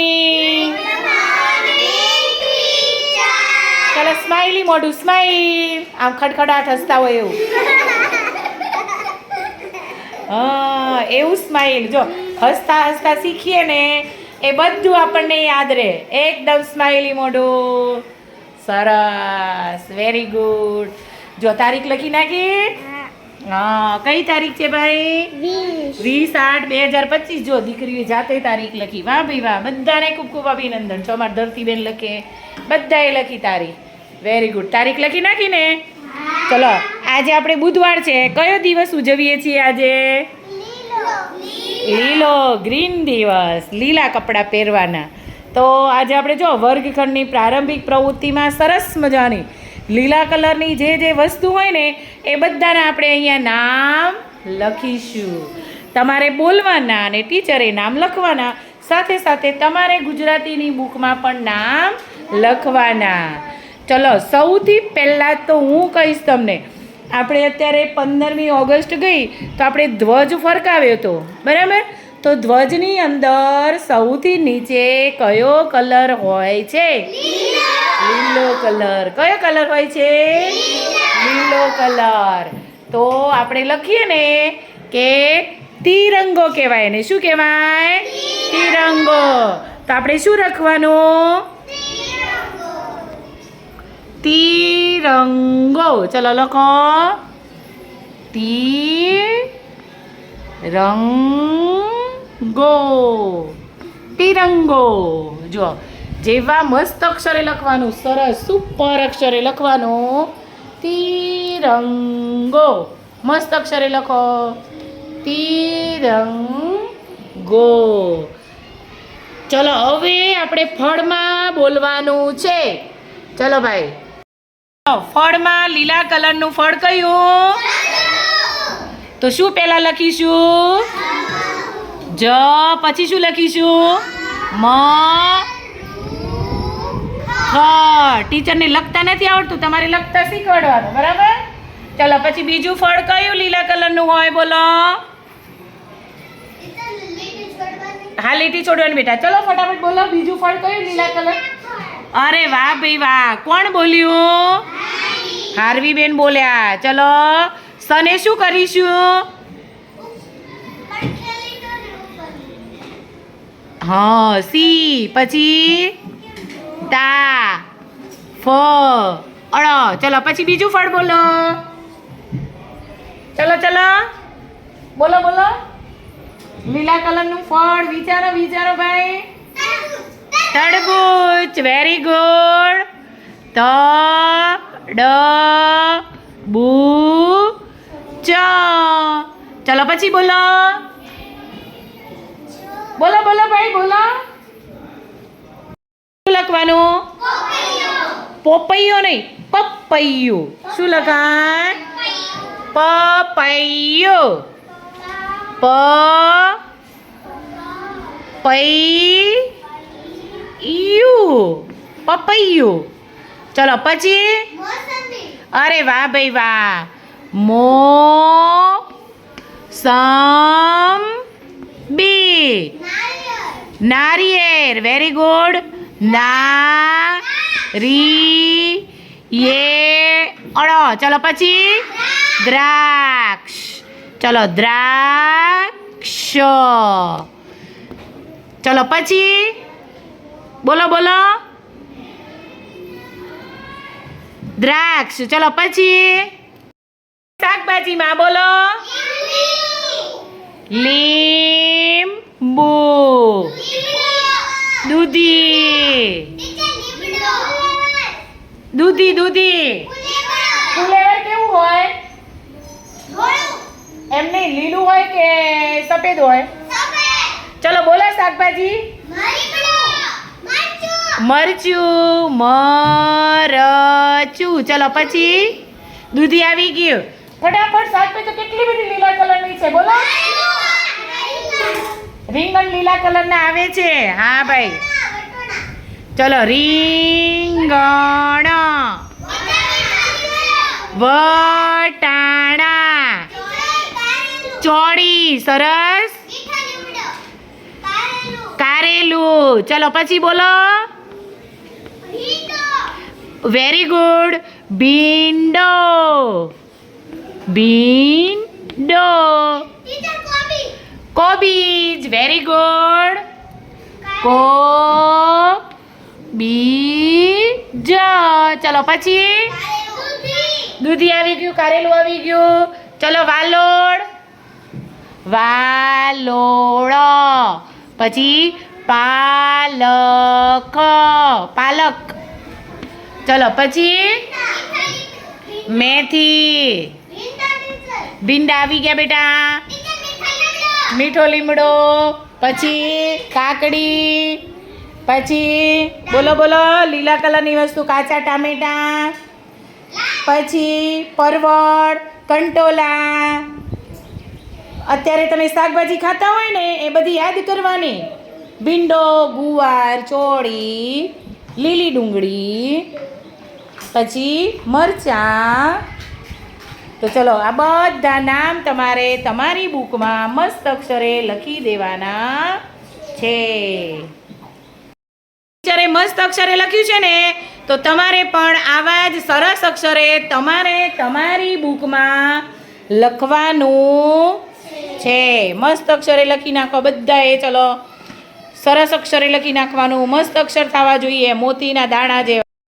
Morning ચાલો smiley મોઢું smile આમ ખડખડાટ હસતા હોય એવું. હા, એવું સ્માઈલ જો, હસતા હસતા શીખીએ ને, એ બધું આપણને યાદ રહે. એકદમ સ્માઈલી મોઢું. સરસ. વેરી ગુડ જો, તારીખ લખી નાખી. હા કઈ તારીખ છે ભાઈ? વીસ. આઠ બે હજાર પચીસ. જો દીકરીએ જાતે તારીખ લખી. વાહ ભાઈ વાહ. બધાને ખૂબ ખૂબ અભિનંદન. છો અમારા ધરતીબેન લખે. બધાએ લખી તારીખ. વેરી ગુડ તારીખ લખી નાખી ને ચલો આજે આપણે બુધવાર છે. કયો દિવસ ઉજવીએ છીએ આજે? લીલો. ગ્રીન દિવસ. લીલા કપડાં પહેરવાના. તો આજે આપણે જો વર્ગખંડની પ્રારંભિક પ્રવૃત્તિમાં સરસ મજાની લીલા કલરની જે જે વસ્તુ હોય ને, એ બધાના આપણે અહીંયા નામ લખીશું. તમારે બોલવાના અને ટીચરે નામ લખવાના, સાથે સાથે તમારે ગુજરાતીની બુકમાં પણ નામ લખવાના. ચલો, સૌથી પહેલાં તો હું કહીશ તમને, આપણે અત્યારે પંદરમી ઓગસ્ટ ગઈ, તો આપણે ધ્વજ ફરકાવ્યો હતો. બરાબર? તો ધ્વજની અંદર સૌથી નીચે કયો કલર હોય છે? લીલો કલર. કયો કલર હોય છે? લીલો કલર. તો આપણે લખીએ ને કે તિરંગો કહેવાય ને શું કહેવાય? તિરંગો. તો આપણે શું રખવાનું? તિરંગો. ચલો લખો. તિરંગો. તિરંગો. જો જેવા મસ્ત અક્ષરે લખવાનું, સરસ સુપર અક્ષરે લખવાનું. તિરંગો. મસ્ત અક્ષરે લખો. તિરંગો. ચલો, હવે આપણે ફળમાં બોલવાનું છે. ચલો ભાઈ. ફળમાં લીલા કલરનું ફળ કયું? તો શું પહેલા લખીશું? જ, પછી શું લખીશું? મ ખ ટીચરને લખતા નથી આવડતું તમારે લખતા શીખવાડવાનું બરાબર? ચાલો પછી બીજું ફળ કયું લીલા કલરનું હોય બોલો? હા લીટી છોડવાની બેટા. ચલો ફટાફટ બોલો બીજું ફળ કયું લીલા કલર? અરે વાહ ભાઈ વાહ કોણ બોલ્યું? હાર્વી બેન બોલ્યા. ચલો સને શું કરીશું? હા સી પછી? તા. ફ અળ ચલો, પછી બીજું ફળ બોલો. ચલો ચલો. બોલો બોલો. લીલા કલરનું ફળ વિચારો વિચારો ભાઈ. તડબૂચ. વેરી ગુડ ત ડ બુ ચ ચલો, પછી બોલો. બોલો બોલો ભાઈ, બોલો. શું લખવાનું? પોપૈયો નહીં, પપૈયું. શું લખાય? પપૈયો. પ પૈ યુ પપૈયું. ચલો, પછી? અરે વાહ ભાઈ વાહ. મો સમ બી નારિયેર વેરી ગુડ ના રી યે અળ ચલો પછી દ્રાક્ષ. ચલો દ્રાક્ષ. ચલો પછી બોલો બોલો. દ્રાક્ષ. ચલો પછી શાકભાજીમાં બોલો. લીંબુ. દૂધી. દૂધી દૂધી. ફુલેવર કેવું હોય? એમ નહીં લીલું હોય કે સફેદ હોય? ચલો બોલો શાકભાજી. મરચું. મરચું ચલો પછી? દૂધી આવી ગયું. ફટાફટ શાકભાજી તો કેટલી બધી લીલા કલરની છે બોલો? રીંગણ લીલા કલરના આવે છે. હા ભાઈ. ચલો, રીંગણ, વટાણા, ચોળી, સરસ. કારેલું. ચલો, પછી બોલો. વેરી ગુડ ભીંડો. ભીંડો. કોબીજ. વેરી ગુડ કો બીજ ચલો પછી? દૂધી આવી ગયું, કારેલું આવી ગયું. ચલો વાલોડ વાલોળ. પછી પાલક. પાલક. ચલો, પછી? મેથી. ભીંડા આવી ગયા બેટા. મીઠો લીમડો. પછી કાકડી. પછી બોલો બોલો, લીલા કલરની વસ્તુ, કાચા ટામેટા. પછી પરવળ, કંટોલા. અત્યારે તમે શાકભાજી ખાતા હોય ને, એ બધી યાદ કરવાની. ભીંડો, ગુવાર, ચોળી, લીલી ડુંગળી, પછી મરચાં. તો ચલો, આ બધા નામ તમારે તમારી બુકમાં મસ્ત અક્ષરે લખી દેવાના છે. ટીચરે મસ્ત અક્ષરે લખ્યું છે ને, તો તમારે પણ આવા જ સરસ અક્ષરે તમારે તમારી બુકમાં લખવાનું છે. મસ્ત અક્ષરે લખી નાખો બધાએ, ચલો. સરસ અક્ષરે લખી નાખવાનું, મસ્ત અક્ષર થવા જોઈએ, મોતીના દાણા જેવા.